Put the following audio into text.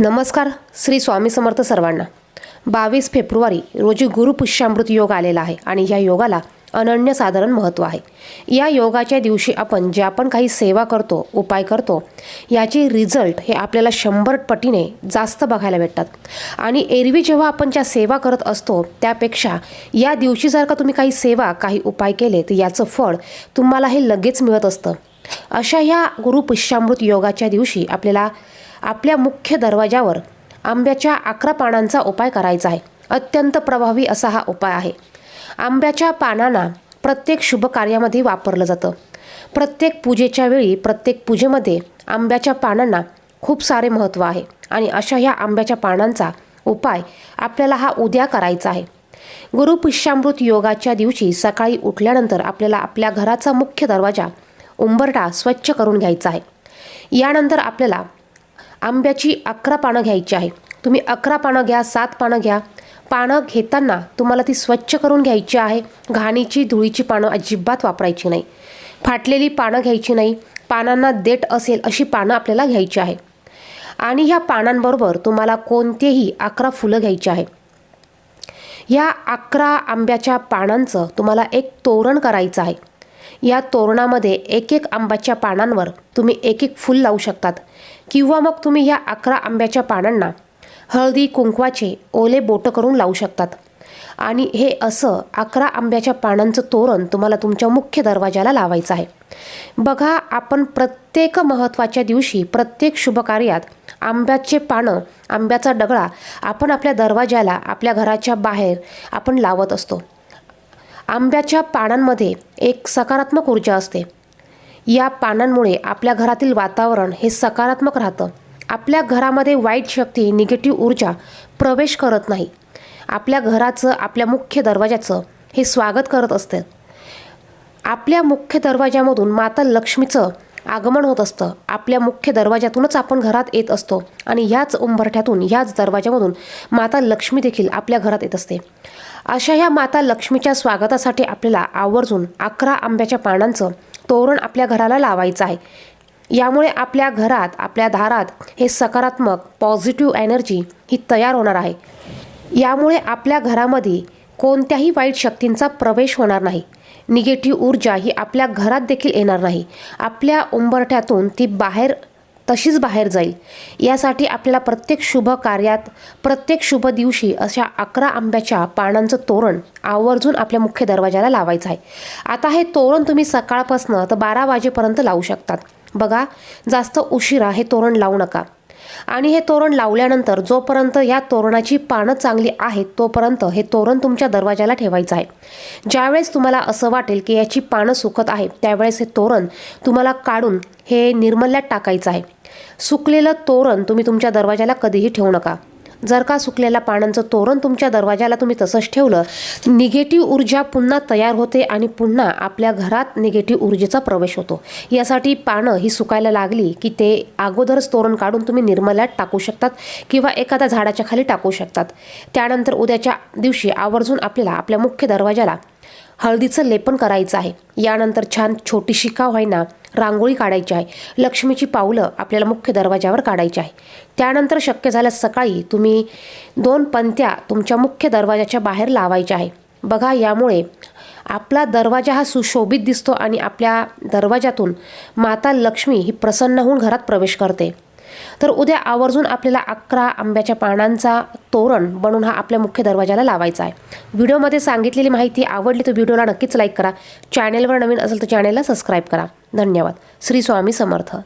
नमस्कार श्री स्वामी समर्थ सर्वांना. बावीस फेब्रुवारी रोजी गुरुपुष्यामृत योग आलेला आहे आणि या योगाला अनन्यसाधारण महत्त्व आहे. या योगाच्या दिवशी आपण जे आपण काही सेवा करतो उपाय करतो याचे रिझल्ट हे आपल्याला शंभर पटीने जास्त बघायला भेटतात. आणि एरवी जेव्हा आपण ज्या सेवा करत असतो त्यापेक्षा या दिवशी जर का तुम्ही काही सेवा काही उपाय केले तर याचं फळ तुम्हाला हे लगेच मिळत असतं. अशा ह्या गुरुपुष्यामृत योगाच्या दिवशी आपल्याला आपल्या मुख्य दरवाजावर आंब्याच्या अकरा पानांचा उपाय करायचा आहे. अत्यंत प्रभावी असा हा उपाय आहे. आंब्याच्या पानांना प्रत्येक शुभ कार्यामध्ये वापरलं जातं. प्रत्येक पूजेच्या वेळी प्रत्येक पूजेमध्ये आंब्याच्या पानांना खूप सारे महत्त्व आहे आणि अशा ह्या आंब्याच्या पानांचा उपाय आपल्याला हा उद्या करायचा आहे. गुरुपुष्यामृत योगाच्या दिवशी सकाळी उठल्यानंतर आपल्याला आपल्या घराचा मुख्य दरवाजा उंबरटा स्वच्छ करून घ्यायचा आहे. यानंतर आपल्याला आंब्याची अकरा पानं घ्यायची आहे. तुम्ही अकरा पानं घ्या सात पानं घ्या. पानं घेताना तुम्हाला ती स्वच्छ करून घ्यायची आहे. घाणीची धुळीची पानं अजिबात वापरायची नाही. फाटलेली पानं घ्यायची नाही. पानांना देठ असेल अशी पानं आपल्याला घ्यायची आहे. आणि ह्या पानांबरोबर तुम्हाला कोणतेही अकरा फुलं घ्यायची आहे. या अकरा आंब्याच्या पानांचं तुम्हाला एक तोरण करायचं आहे. या तोरणामध्ये एक एक आंब्याच्या पानांवर तुम्ही एक एक फूल लावू शकतात. किंवा मग तुम्ही या अकरा आंब्याच्या पानांना हळदी कुंकवाचे ओले बोटं करून लावू शकतात. आणि हे असं अकरा आंब्याच्या पानांचं तोरण तुम्हाला तुमच्या मुख्य दरवाजाला लावायचं आहे. बघा आपण प्रत्येक महत्त्वाच्या दिवशी प्रत्येक शुभकार्यात आंब्याचे पानं आंब्याचा डगळा आपण आपल्या दरवाजाला आपल्या घराच्या बाहेर आपण लावत असतो. आंब्याच्या पानांमध्ये एक सकारात्मक ऊर्जा असते. या पानांमुळे आपल्या घरातील वातावरण हे सकारात्मक राहतं. आपल्या घरामध्ये वाईट शक्ती निगेटिव्ह ऊर्जा प्रवेश करत नाही. आपल्या घराचं आपल्या मुख्य दरवाजाचं हे स्वागत करत असते. आपल्या मुख्य दरवाजामधून माता लक्ष्मीचं आगमन होत असतं. आपल्या मुख्य दरवाज्यातूनच आपण घरात येत असतो आणि ह्याच उंबरठ्यातून ह्याच दरवाजामधून माता लक्ष्मी देखील आपल्या घरात येत असते. अशा ह्या माता लक्ष्मीच्या स्वागतासाठी आपल्याला आवर्जून अकरा आंब्याच्या पानांचं तोरण आपल्या घराला लावायचं आहे. यामुळे आपल्या घरात आपल्या दारात हे सकारात्मक पॉझिटिव्ह एनर्जी ही तयार होणार आहे. यामुळे आपल्या घरामध्ये कोणत्याही वाईट शक्तींचा प्रवेश होणार नाही. निगेटिव्ह ऊर्जा ही आपल्या घरात देखील येणार नाही. आपल्या उंबरठ्यातून ती बाहेर तशीच बाहेर जाईल. यासाठी आपल्याला प्रत्येक शुभ कार्यात प्रत्येक शुभ दिवशी अशा अकरा आंब्याच्या पानांचं तोरण आवर्जून आपल्या मुख्य दरवाजाला लावायचं आहे. आता हे तोरण तुम्ही सकाळपासनं तर बारा वाजेपर्यंत लावू शकतात. बघा जास्त उशिरा हे तोरण लावू नका. आणि हे तोरण लावल्यानंतर जोपर्यंत या तोरणाची पानं चांगली आहेत तोपर्यंत हे तोरण तुमच्या दरवाजाला ठेवायचं आहे. ज्यावेळेस तुम्हाला असं वाटेल की याची पानं सुकत आहे त्यावेळेस हे तोरण तुम्हाला काढून हे निर्मल्यात टाकायचं आहे. सुकलेलं तोरण तुम्ही तुमच्या दरवाजाला कधीही ठेवू नका. जर का सुकलेल्या पानांचं तोरण तुमच्या दरवाजाला तुम्ही तसंच ठेवलं निगेटिव्ह ऊर्जा पुन्हा तयार होते आणि पुन्हा आपल्या घरात निगेटिव्ह ऊर्जेचा प्रवेश होतो. यासाठी पानं ही सुकायला लागली की ते अगोदरच तोरण काढून तुम्ही निर्मल्यात टाकू शकतात किंवा एखाद्या झाडाच्या खाली टाकू शकतात. त्यानंतर उद्याच्या दिवशी आवर्जून आपल्याला आपल्या मुख्य दरवाजाला हळदीचं लेपन करायचं आहे. यानंतर छान छोटीशी का व्हायना रांगोळी काढायची आहे. लक्ष्मीची पावलं आपल्याला मुख्य दरवाजावर काढायची आहे. त्यानंतर शक्य झाल्यास सकाळी तुम्ही दोन पंत्या तुमच्या मुख्य दरवाजाच्या बाहेर लावायच्या आहे. बघा यामुळे आपला दरवाजा हा सुशोभित दिसतो आणि आपल्या दरवाजातून माता लक्ष्मी ही प्रसन्न होऊन घरात प्रवेश करते. तर उद्या आवर्जून आपल्याला अकरा आंब्याच्या पानांचा तोरण बनवून हा आपल्या मुख्य दरवाजाला लावायचा आहे. व्हिडिओमध्ये सांगितलेली माहिती आवडली तर व्हिडिओला नक्कीच लाईक करा. चॅनेलवर नवीन असेल तर चॅनेलला सबस्क्राईब करा. धन्यवाद. श्री स्वामी समर्थ.